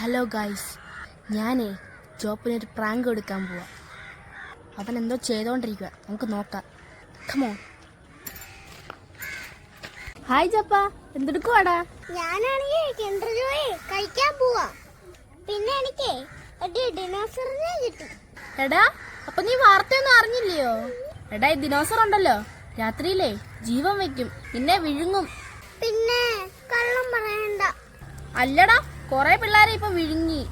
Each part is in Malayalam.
ഹലോ ഗായ്സ് ഞാനേ ജോപ്പിനൊരു പ്രാങ്ക് എടുക്കാൻ പോവാ. അവൻ എന്തോ ചെയ്തോണ്ടിരിക്കുക നമുക്ക് നോക്കാം. Come on hi Jappa. എന്തെടുക്കുവാടാ? ഞാനാണെങ്കിൽ കഴിക്കാൻ പോവാ. പിന്നെ എനിക്ക് ഒരു ഡിനോസറിനെ കിട്ടി. എടാ അപ്പൊ നീ വാർത്തയൊന്നും അറിഞ്ഞില്ലയോ? എടാ ഈ ദിനോസർ ഉണ്ടല്ലോ. രാത്രിയിലേ ജീവൻ വെക്കും പിന്നെ വിഴുങ്ങും. പിന്നെ കള്ളം പറയണ്ട. അല്ലടാ കൊറേ പിള്ളേരെ ഇപ്പൊ വിഴുങ്ങി.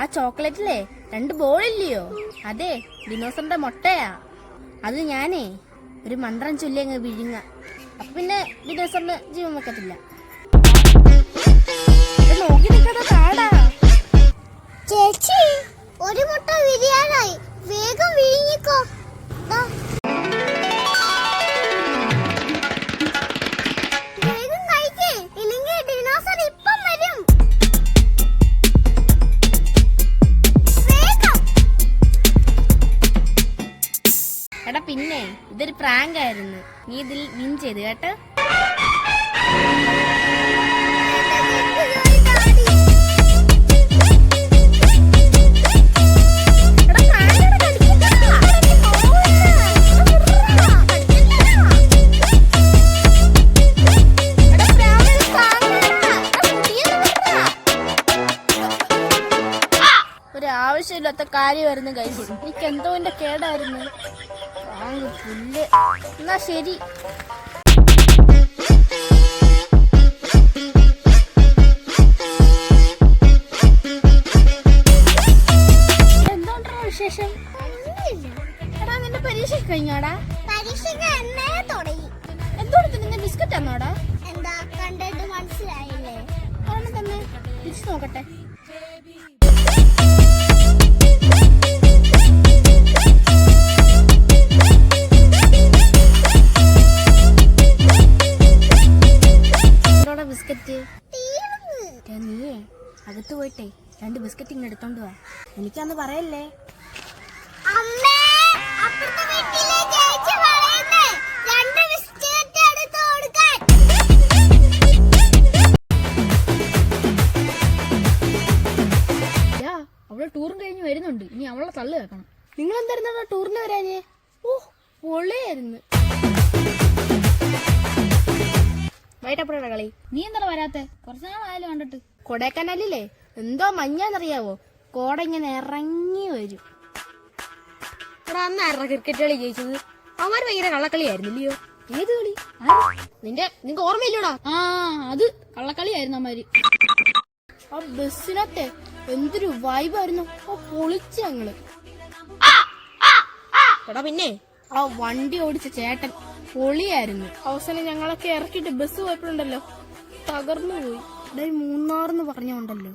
ആ ചോക്ലേറ്റിലെ രണ്ട് ബോളില്ലയോ അതെ ദിനോസറിന്റെ മുട്ടയാ. അത് ഞാനേ ഒരു മന്ത്രം ചൊല്ലി അങ്ങ് വിഴുങ്ങ. അപ്പൊ പിന്നെ ഡിനോസറിന് ജീവൻ വെക്കത്തില്ല. ചേച്ചി ഒരു മുട്ട വിരിയാനായി. വേഗം വിഴിഞ്ഞിക്കോ എടാ പിന്നെ ഇതൊരു പ്രാങ്ക് ആയിരുന്നു. നീ ഇതിൽ വിൻ ചെയ്ത് കേട്ടോ. ഒരു ആവശ്യമില്ലാത്ത കാര്യമായിരുന്നു കഴിച്ചു എനിക്ക് എന്തോ എന്റെ കേടായിരുന്നു. പ്രാങ്ക് പുല്ല്. എന്നാ ശരി. വിശേഷം? എടാ നിന്റെ പരീക്ഷ കഴിഞ്ഞോടാ? പരീക്ഷയ്ക്ക് എന്നേ തുടങ്ങി. എന്തോടത്ത് നിന്റെ ബിസ്ക്കറ്റ് തന്നോടാ? എന്താ കണ്ടിട്ട് മനസ്സിലായില്ലേ? ഒരെണ്ണം തന്നെ? തിരിച്ചു നോക്കട്ടെ. ബിസ്ക്കറ്റ്. നീ നീയേ അകത്ത് പോയിട്ടെ. രണ്ട് ബിസ്ക്കറ്റ് ഇങ്ങനെ എടുത്തോണ്ട് വാ. എനിക്കന്ന് പറയല്ലേ? അവളെ അപ്പുറത്തെ വീട്ടിലെ ചേച്ചി പറയുന്നേ രണ്ട് ബിസ്ക്കറ്റ് എടുത്ത് കൊടുക്കാൻ. യാ അവൾ ടൂറും കഴിഞ്ഞ് വരുന്നുണ്ട്. ഇനി അവളെ തള്ളു കേൾക്കണം നിങ്ങൾ എന്തായിരുന്നു ടൂറിന് വരാഞ്ഞേ? ഓ പൊളിയായിരുന്നു. വൈകിട്ടപ്പോഴാണ് കളി? നീ എന്താ വരാത്തെ? കുറച്ച് നാളായാലും കണ്ടിട്ട്. കൊടൈക്കനാലില്ലേ? എന്തോ മഞ്ഞാന്നറിയാവോ? കോട ഇങ്ങനെ ഇറങ്ങി വരും. എടാ അന്ന് ആരുടെ ക്രിക്കറ്റ് കളി ജയിച്ചത്? അവന്മാര് ഭയങ്കര കള്ളക്കളിയായിരുന്നില്ലയോ? ഏത് കളി? നിന്റെ നിങ്ങക്ക് ഓർമ്മയില്ലടാ? ആ അത് കള്ളക്കളിയായിരുന്നു അമ്മാര് ആ ബസ്സിനകത്തെ എന്തൊരു വൈബായിരുന്നു ആ പൊളിച്ച് ഞങ്ങൾ. എടാ പിന്നെ ആ വണ്ടി ഓടിച്ച ചേട്ടൻ പൊളിയായിരുന്നു. അവസാനം ഞങ്ങളൊക്കെ ഇറക്കിയിട്ട് ബസ് പോയപ്പോഴുണ്ടല്ലോ തകർന്നു പോയി. ഡൈ മൂന്നാർ എന്ന് പറഞ്ഞോണ്ടല്ലോ